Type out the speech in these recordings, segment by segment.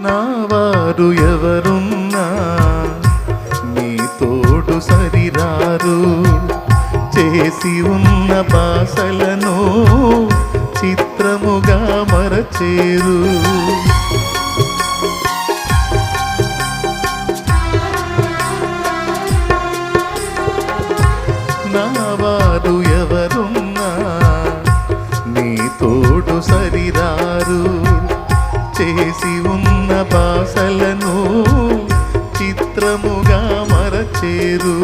నా వారు ఎవరున్నా? నీ తోడు సరిరారు. చేసి ఉన్న బాసలను చిత్రముగా మరచేరు. నా వారు ఎవరున్నా? నీ తోడు సరిరారు. ఉన్న బాసలను చిత్రముగా మరచేరు.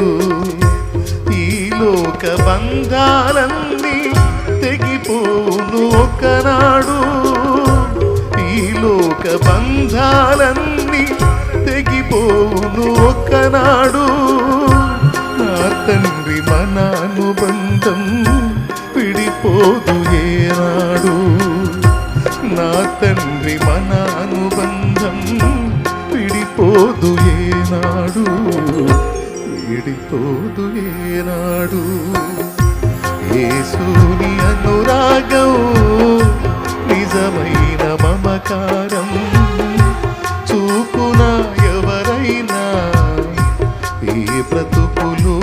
ఈ లోక బంధాలన్నీ తెగిపోను ఒకనాడు. ఈ లోక బంధాలన్నీ తెగిపోను ఒకనాడు. నా తండ్రి మన అనుబంధం విడిపోదు ఏనాడు. నా తండ్రి మన ఏనాడు ఏనాడు. ఏసుని అనురాగం నిజమైన మమకారం చూపున ఎవరైనా ఏ బ్రతుకులు?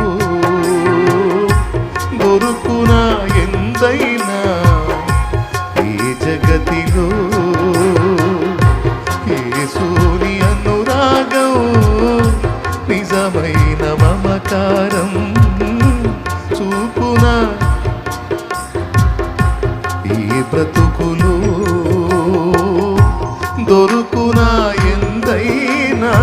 దొరుకున ఎందైనా ఈ జగతిలో? ఏసుని నిజమైన మమకారం చూపున. ఈ బ్రతుకులు దొరుకునా ఎందైనా